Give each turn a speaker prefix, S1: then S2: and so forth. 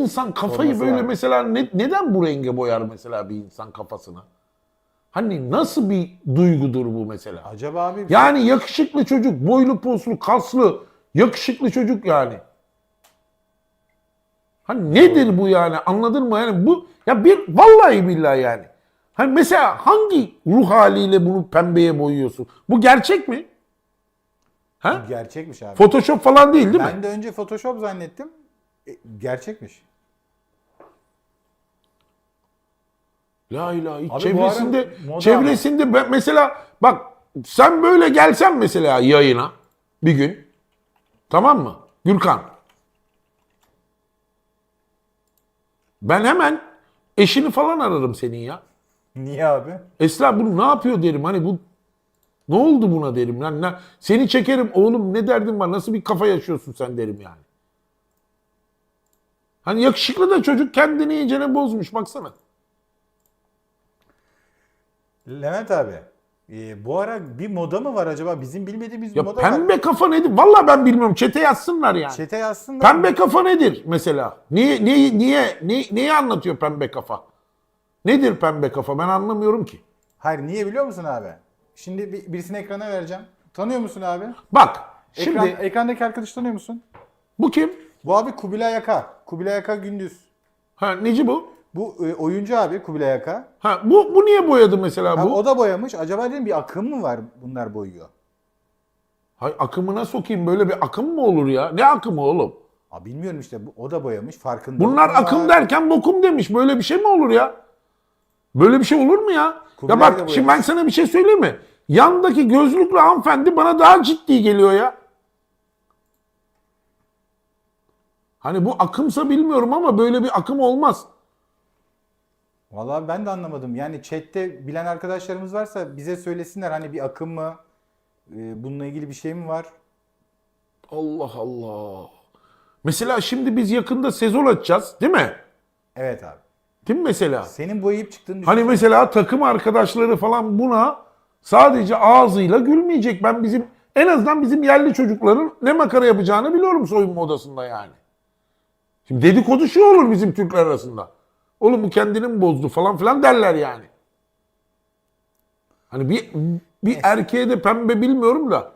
S1: insan kafayı
S2: Forması
S1: böyle
S2: var.
S1: mesela ne- neden bu renge boyar mesela bir insan kafasını? Hani nasıl bir duygudur bu mesela?
S2: Acaba abi
S1: Yani yakışıklı çocuk, boylu poslu, kaslı, yakışıklı çocuk yani. Hani nedir bu yani anladın mı? Yani bu ya bir vallahi billahi yani. Hani mesela hangi ruh haliyle bunu pembeye boyuyorsun? Bu gerçek mi? Ha?
S2: gerçekmiş abi.
S1: Photoshop falan değil değil mi?
S2: ben de önce Photoshop zannettim. E, gerçekmiş.
S1: La ilahe
S2: Abi bu
S1: çevresinde
S2: ara
S1: çevresinde ben mesela bak sen böyle gelsen mesela yayına bir gün tamam mı? Gürkan. Ben hemen eşini falan ararım senin ya.
S2: Niye abi?
S1: Esra bunu ne yapıyor derim hani bu ne oldu buna derim lan. Ne, seni çekerim oğlum ne derdin var nasıl bir kafa yaşıyorsun sen derim yani. Hani yakışıklı da çocuk kendini iyicene bozmuş baksana.
S2: Levent abi. e, bu ara bir moda mı var acaba? Bizim bilmediğimiz bir
S1: Ya
S2: moda var.
S1: pembe kafa nedir? Vallahi ben bilmiyorum. Çete yazsınlar yani.
S2: Çete yazsın da.
S1: Pembe kafa nedir mesela? Niye niye niye ne, neyi anlatıyor pembe kafa? Nedir pembe kafa? Ben anlamıyorum ki.
S2: Hayır niye biliyor musun abi? Şimdi bir, birisini ekrana vereceğim. Tanıyor musun abi?
S1: Bak şimdi
S2: Ekran, ekrandaki arkadaşı tanıyor musun?
S1: bu kim?
S2: Bu abi Kubilay Aka. Kubilay Aka Gündüz.
S1: Ha neci bu?
S2: Bu e, oyuncu abi Kubilay Aka.
S1: Ha bu bu niye boyadı mesela
S2: Ha,
S1: bu?
S2: o da boyamış. Acaba dedim bir akım mı var bunlar boyuyor?
S1: Hay akımına sokayım böyle bir akım mı olur ya? Ne akımı oğlum?
S2: Abi bilmiyorum işte bu- o da boyamış farkında.
S1: Bunlar akım derken bokum demiş. Böyle bir şey mi olur ya? Böyle bir şey olur mu ya?
S2: Kubilay
S1: ya
S2: da
S1: bak
S2: boyamış.
S1: şimdi ben sana bir şey söyleyeyim mi? Yandaki gözlüklü hanımefendi bana daha ciddi geliyor ya. Hani bu akımsa bilmiyorum ama böyle bir akım olmaz.
S2: Vallahi ben de anlamadım. Yani chatte bilen arkadaşlarımız varsa bize söylesinler hani bir akım mı? e, bununla ilgili bir şey mi var?
S1: Allah Allah. Mesela şimdi biz yakında sezon açacağız değil mi?
S2: Evet abi.
S1: Değil mi mesela?
S2: Senin boyayıp çıktığını
S1: Hani mesela takım arkadaşları falan buna sadece ağzıyla gülmeyecek. Ben bizim en azından bizim yerli çocukların ne makara yapacağını biliyorum soyunma odasında yani. Şimdi dedikodu şu olur bizim Türkler arasında. Oğlum bu kendini mi bozdu falan filan derler yani. Hani bir bir erkeğe de pembe bilmiyorum da